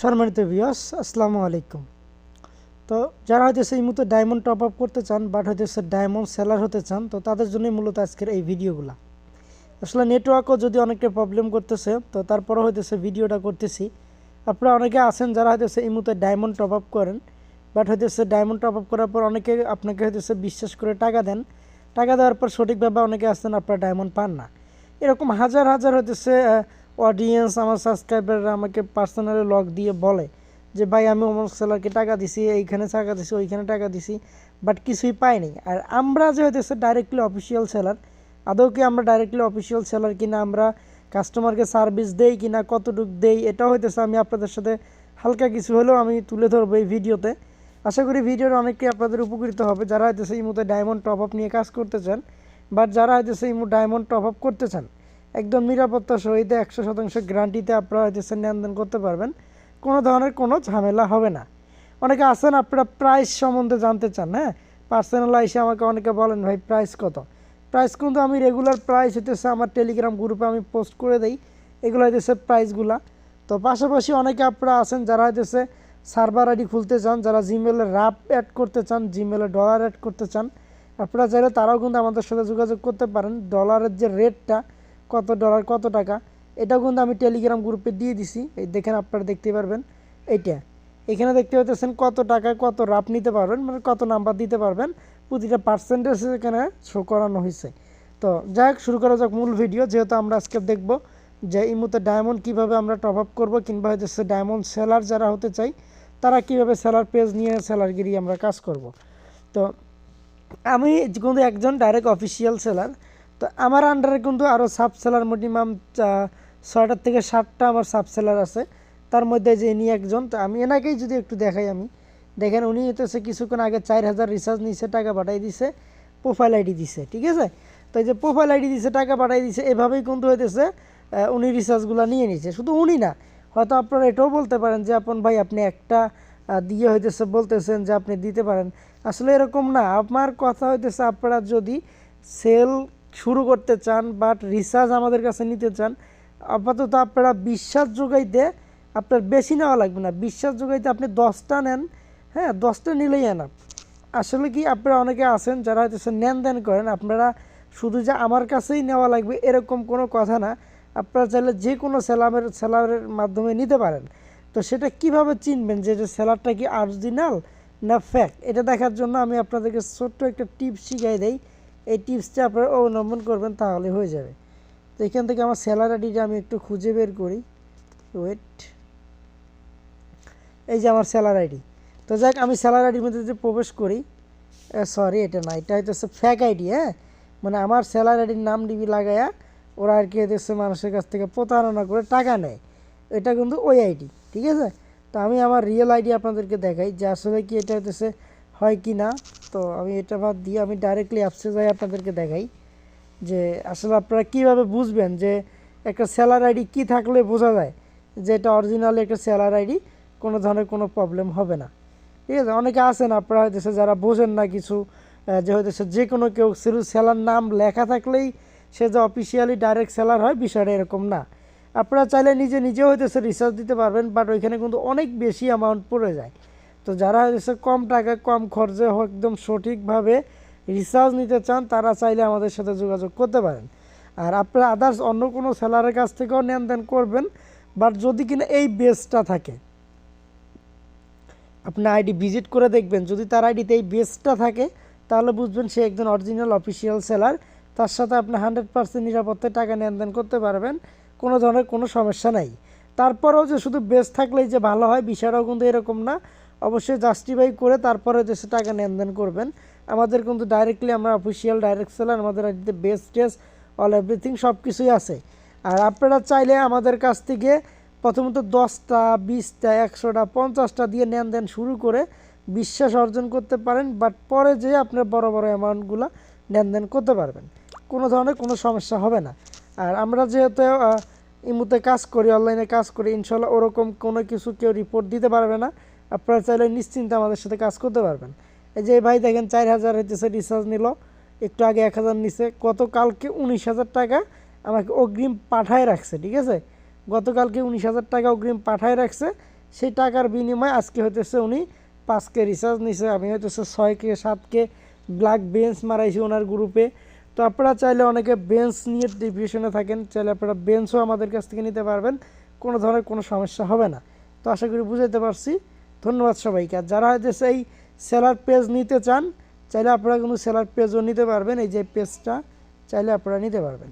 সম্মানিত ভিউয়ার্স আসসালামু আলাইকুম। তো যারা হয়তো সেই মতো ডায়মন্ড টপ আপ করতে চান বাট হয়তো ডায়মন্ড সেলার হতে চান, তো তাদের জন্যই মূলত আজকের এই ভিডিওগুলো আসলে নেটওয়ার্কও যদি অনেকটা প্রবলেম করতেছে, তো তারপরে হয়তো ভিডিওটা করতেছি। আপনারা অনেকে আছেন যারা হয়তো এই মুহূর্তে ডায়মন্ড টপ আপ করেন বাট হয়তো ডায়মন্ড টপ আপ করার পর অনেকে আপনাকে হয়তো বিশ্বাস করে টাকা দেন। টাকা দেওয়ার পর সঠিকভাবে অনেকে আসছেন আপনারা ডায়মন্ড পান না। এরকম হাজার হাজার হইতেছে অডিয়েন্স আমার সাবস্ক্রাইবাররা আমাকে পার্সোনালি লগ দিয়ে বলে যে, ভাই, আমি অমুক সেলারকে টাকা দিছি, এইখানে টাকা দিছি, ওইখানে টাকা দিছি। বাট কিছুই পাইনি। আর আমরা যে হইতেছে ডাইরেক্টলি অফিসিয়াল সেলার আদৌ কি আমরা ডাইরেক্টলি অফিসিয়াল সেলার কিনা, আমরা কাস্টমারকে সার্ভিস দেই কিনা, কতটুক দেই এটা হইতেছে আমি আপনাদের সাথে হালকা কিছু হলেও আমি তুলে ধরবো এই ভিডিওতে। আশা করি ভিডিওটা অনেকটাই আপনাদের উপকৃত হবে। যারা হয়তো এই মুহূর্তে ডায়মন্ড টপ আপ নিয়ে কাজ করতে চান বাট যারা হয়তো সেই মুহূর্তে ডায়মন্ড টপ আপ করতে চান একদম নিরাপত্তা সহিত একশো শতাংশ গ্যারান্টিতে আপনারা হয়তো লেনদেন করতে পারবেন। কোনো ধরনের কোনো ঝামেলা হবে না। অনেকে আছেন, আপনারা প্রাইস সম্বন্ধে জানতে চান হ্যাঁ? পার্সোনাল এসে আমাকে অনেকে বলেন, ভাই প্রাইস কত? প্রাইস কিন্তু আমি রেগুলার প্রাইস হইতেছে আমার টেলিগ্রাম গ্রুপে আমি পোস্ট করে দিই। এগুলো হইতেছে প্রাইসগুলা তো পাশাপাশি অনেকে আপনারা আছেন যারা হইতেছে সার্ভার আইডি খুলতে চান, যারা জিমেলে রাপ অ্যাড করতে চান জিমেলে ডলার অ্যাড করতে চান, আপনারা চাইলে তারাও কিন্তু আমাদের সাথে যোগাযোগ করতে পারেন। ডলারের যে রেটটা কত ডলার কত টাকা, এটাও কিন্তু আমি টেলিগ্রাম গ্রুপে দিয়ে দিছি। এই দেখেন আপনারা দেখতে পারবেন। এইটা, এখানে দেখতে পাচ্ছেন কত টাকায় কত রাপ নিতে পারবেন মানে কত নাম্বার দিতে পারবেন। প্রতিটা পার্সেন্টেজ এখানে শো করানো হয়েছে। তো যাই হোক, শুরু করা যাক মূল ভিডিও যেহেতু আমরা আজকে দেখব যে এই মুহূর্তে ডায়মন্ড কীভাবে আমরা টপ আপ করব, কিংবা হচ্ছে ডায়মন্ড সেলার যারা হতে চাই, তারা কীভাবে সেলার পেজ নিয়ে সেলারগিরি আমরা কাজ করব। তো আমি কিন্তু একজন ডাইরেক্ট অফিসিয়াল সেলার তো আমার আন্ডারে কিন্তু আরও সাব সেলার মিনিমাম ছয়টার থেকে সাতটা আমার সাব সেলার আছে। তার মধ্যে যে ইনি একজন, তো আমি এনাকেই যদি একটু দেখাই আমি। দেখেন, উনি হইতেছে কিছুক্ষণ আগে চার হাজার রিচার্জ নিছে, টাকা পাঠাই দিছে প্রোফাইল আইডি দিছে, ঠিক আছে? তো এই যে প্রোফাইল আইডি দিছে, টাকা পাঠাই দিছে, এভাবেই কিন্তু হইতেছে উনি রিচার্জগুলো নিয়ে নিছে। শুধু উনি না, হয়তো আপনারা এটাও বলতে পারেন যে, আপন ভাই, আপনি একটা দিয়ে হইতেছে, বলতেছেন যে, আপনি দিতে পারেন। আসলে এরকম না, আমার কথা হইতেছে, আপনারা যদি সেল শুরু করতে চান বাট রিচার্জ আমাদের কাছে নিতে চান, আপাতত আপনারা বিশ্বাস যোগাইতে আপনার বেশি নেওয়া লাগবে না। বিশ্বাস যোগাইতে আপনি দশটা নেন হ্যাঁ দশটা নিলেই এনাফ আসলে কি আপনারা অনেকে আছেন যারা হয়তো নেন দেন করেন, আপনারা শুধু যে আমার কাছেই নেওয়া লাগবে এরকম কোনো কথা না। আপনারা চাইলে যে কোনো সেলামের সেলারের মাধ্যমে নিতে পারেন। তো সেটা কীভাবে চিনবেন যে সেলারটা কি অরিজিনাল না ফ্যাক এটা দেখার জন্য আমি আপনাদেরকে ছোট্ট একটা টিপ শিখাই দেই। এই টিপসটা আপনারা অবলম্বন করবেন তাহলে হয়ে যাবে। তো এখান থেকে আমার সেলার আইডিটা আমি একটু খুঁজে বের করি। ওয়েট এই যে আমার স্যালার আইডি তো যাক, আমি স্যালার আইডির মধ্যে যদি প্রবেশ করি সরি এটা না, এটা হচ্ছে ফ্যাক আইডি হ্যাঁ? মানে আমার স্যালার আইডির নাম ডিবি লাগায়া ওরা আর কি হচ্ছে মানুষের কাছ থেকে প্রতারণা করে টাকা নেয়। এটা কিন্তু ওই আইডি ঠিক আছে? তো আমি আমার রিয়েল আইডি আপনাদেরকে দেখাই যে আসলে কি এটা হচ্ছে হয় কি না, তো আমি এটা বাদ দিয়ে আমি ডাইরেক্টলি অ্যাপসে যাই আপনাদেরকে দেখাই যে আসলে আপনারা কীভাবে বুঝবেন যে একটা সেলার আইডি কী থাকলে বোঝা যায় যে এটা অরিজিনালি একটা সেলার আইডি কোনো ধরনের কোনো প্রবলেম হবে না। ঠিক আছে, অনেকে আছেন, আপনারা হয়তো যারা বোঝেন না কিছু যে হয়তো সে যে কোনো কেউ শুধু সেলার নাম লেখা থাকলেই সে যে অফিসিয়ালি ডাইরেক্ট সেলার হয়, বিষয়টা এরকম না। আপনারা চাইলে নিজে নিজেও হইতেছে রিসার্চ দিতে পারবেন বাট ওইখানে কিন্তু অনেক বেশি অ্যামাউন্ট পড়ে যায়। তো যারা হচ্ছে কম টাকায় কম খরচে একদম সঠিকভাবে রিচার্জ নিতে চান, তারা চাইলে আমাদের সাথে যোগাযোগ করতে পারেন। আর আপনারা আদার্স অন্য কোনো সেলারের কাছ থেকেও লেনদেন করবেন বাট যদি কিনা এই বেসটা থাকে, আপনার আইডি ভিজিট করে দেখবেন, যদি তার আইডিতে এই বেসটা থাকে, তাহলে বুঝবেন সে একজন অরিজিনাল অফিসিয়াল সেলার তার সাথে আপনি হান্ড্রেড পার্সেন্ট নিরাপত্তায় টাকা লেনদেন করতে পারবেন, কোনো ধরনের কোনো সমস্যা নাই। তারপরেও যে শুধু বেস থাকলেই যে ভালো হয়, বিষয়টাও কিন্তু এরকম না। অবশ্যই জাস্টিফাই করে তারপরে সে টাকা লেনদেন করবেন। আমাদের কিন্তু ডাইরেক্টলি আমরা অফিসিয়াল ডাইরেক্ট সেলার আমাদের আইডিতে বেস টেস্ট অল এভরিথিং সব কিছুই আছে। আর আপনারা চাইলে আমাদের কাছ থেকে প্রথমত দশটা, বিশটা, একশোটা, পঞ্চাশটা দিয়ে লেনদেন শুরু করে বিশ্বাস অর্জন করতে পারেন বাট পরে যে আপনার বড় বড় অ্যামাউন্টগুলো লেনদেন করতে পারবেন। কোনো ধরনের কোনো সমস্যা হবে না। আর আমরা যেহেতু ইমুতে কাজ করি অনলাইনে কাজ করি, ইনশাল্লাহ ওরকম কোনো কিছু কেউ রিপোর্ট দিতে পারবে না। আপনারা চাইলে নিশ্চিন্তে আমাদের সাথে কাজ করতে পারবেন। এই যে ভাই দেখেন, চার হাজার হইতেছে রিচার্জ নিল। একটু আগে এক হাজার নিছে। গতকালকে উনিশ হাজার টাকা আমাকে অগ্রিম পাঠায় রাখছে, ঠিক আছে? গতকালকে উনিশ হাজার টাকা অগ্রিম পাঠায় রাখছে। সেই টাকার বিনিময়ে আজকে হইতেছে উনি পাঁচ কে রিচার্জ নিছে। আমি হইতেছে ছয় কে সাত কে ব্ল্যাক বেঞ্চ মারাইছি ওনার গ্রুপে তো আপনারা চাইলে অনেকে বেঞ্চ নিয়ে ডিপ্রেশনে থাকেন। চাইলে আপনারা বেঞ্চও আমাদের কাছ থেকে নিতে পারবেন। কোনো ধরনের কোনো সমস্যা হবে না। তো আশা করি বুঝাইতে পারছি। ধন্যবাদ সবাইকে। আর যারা যে সেই সেলার পেজ নিতে চান, চাইলে আপনারা কিন্তু সেলার পেজও নিতে পারবেন। এই যে পেজটা চাইলে আপনারা নিতে পারবেন।